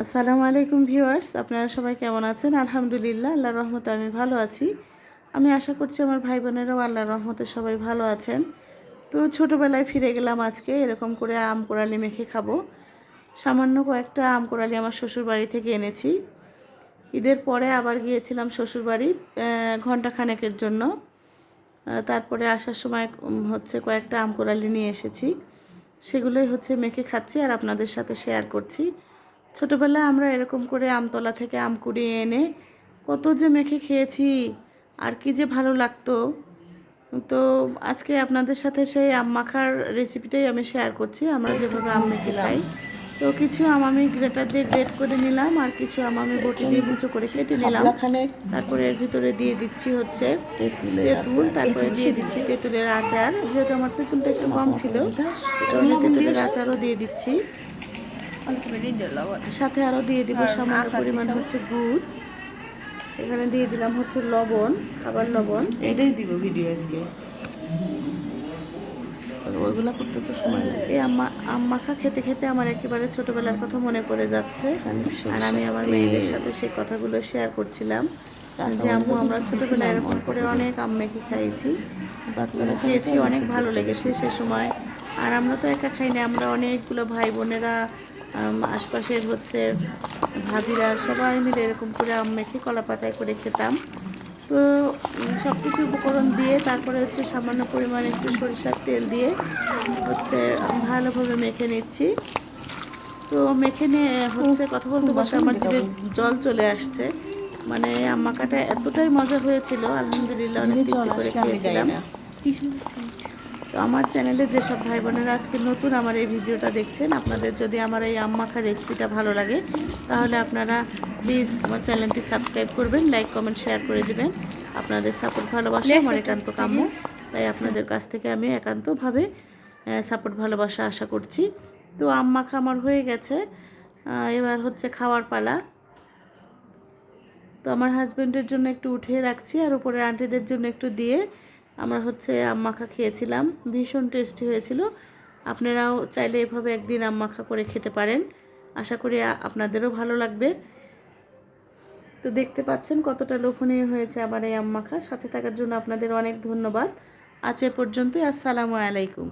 আসসালামু আলাইকুম ভিউয়ার্স, আপনারা সবাই কেমন আছেন? আলহামদুলিল্লাহ, আল্লাহর রহমতে আমি ভালো আছি। আমি আশা করছি আমার ভাই বোনেরাও আল্লাহর রহমতে সবাই ভালো আছেন। তো ছোটোবেলায় ফিরে গেলাম আজকে, এরকম করে আম কোরালি মেখে খাব। সামান্য কয়েকটা আম কোরালি আমার শ্বশুর বাড়ি থেকে এনেছি। ঈদের পরে আবার গিয়েছিলাম শ্বশুরবাড়ি ঘণ্টা খানেকের জন্য। তারপরে আসার সময় হচ্ছে কয়েকটা আম কোরালি নিয়ে এসেছি। সেগুলোই হচ্ছে মেখে খাচ্ছি আর আপনাদের সাথে শেয়ার করছি। ছোটোবেলায় আমরা এরকম করে আমতলা থেকে আম কুড়িয়ে এনে কত যে মেখে খেয়েছি আর কি যে ভালো লাগতো। তো আজকে আপনাদের সাথে সেই আম মাখার রেসিপিটাই আমি শেয়ার করছি আমরা যেভাবে আম মেখে খাই। তো কিছু আম আমি গ্রেটার দিয়ে গ্রেট করে নিলাম আর কিছু আম আমি বটি দিয়ে কুচো করে কেটে নিলাম। তারপরে এর ভিতরে দিয়ে দিচ্ছি হচ্ছে তেঁতুল তারপরে দিয়ে দিচ্ছি তেঁতুলের আচার। যেহেতু আমার তেঁতুলটা একটু কম ছিল তেঁতুলের আচারও দিয়ে দিচ্ছি। অল্প করেই দিল সাথে আরও দিয়ে দিব সামান্য পরিমাণ হচ্ছে গুড়। এখানে দিয়ে দিলাম হচ্ছে লবণ খাবার লবণ। এটাই দিব ভিডিও আজকে। ওইগুলো করতে তো সময় লাগে। এই আম্মা আম মাখা খেতে খেতে আমার একেবারে ছোটবেলার কথা মনে পড়ে যাচ্ছে। আর আমি আমার মেয়েদের সাথে সেই কথাগুলো শেয়ার করছিলাম। যে আম্মু আমরা ছোটবেলায় এরকম করে অনেক আম মেখে খাইয়েছি। বাচ্চারা খেয়েছি অনেক ভালো লেগেছে সে সময়। আর আমরা তো একা খাই না আমরা অনেকগুলো ভাই বোনেরা আশপাশের হচ্ছে ভাবিরা সবাই মিলে এরকম করে আম মেখে কলা পাতায় করে খেতাম। তো সব কিছু উপকরণ দিয়ে তারপরে হচ্ছে সামান্য পরিমাণে একটু সরিষার তেল দিয়ে হচ্ছে ভালোভাবে মেখে নিচ্ছি। তো মেখে নিয়ে হচ্ছে কথা বলতে বসে আমার জিভে জল চলে আসছে। মানে আম্মাকাটা এতটাই মজা হয়েছিল আলহামদুলিল্লাহ অনেক করে খেয়েছিলাম। তো আমার চ্যানেলে যেসব ভাই বোনেরা আজকে নতুন আমার এই ভিডিওটা দেখছেন আপনাদের যদি আমার এই আম মাখা রেসিপিটা ভালো লাগে তাহলে আপনারা প্লিজ আমার চ্যানেলটি সাবস্ক্রাইব করবেন লাইক কমেন্ট শেয়ার করে দেবেন। আপনাদের সাপোর্ট ভালোবাসা আমার একান্ত কাম্য। তাই আপনাদের কাছ থেকে আমি একান্তভাবে সাপোর্ট ভালোবাসা আশা করছি। তো আম মাখা আমার হয়ে গেছে। এবার হচ্ছে খাওয়ার পালা। তো আমার হাজব্যান্ডের জন্য একটু উঠিয়ে রাখছি আর উপরে আন্টিদের জন্য একটু দিয়ে আমরা হচ্ছে মাখা খেয়েছিলাম, ভীষণ টেস্টি হয়েছিল। আপনারাও চাইলে এভাবে একদিন মাখা করে খেতে পারেন। আশা করি আপনাদেরও ভালো লাগবে। তো দেখতে পাচ্ছেন কতটা লোভনীয় হয়েছে আমার এই মাখা সাথে থাকার জন্য আপনাদের অনেক ধন্যবাদ। আজ এ পর্যন্তই, আসসালামু আলাইকুম।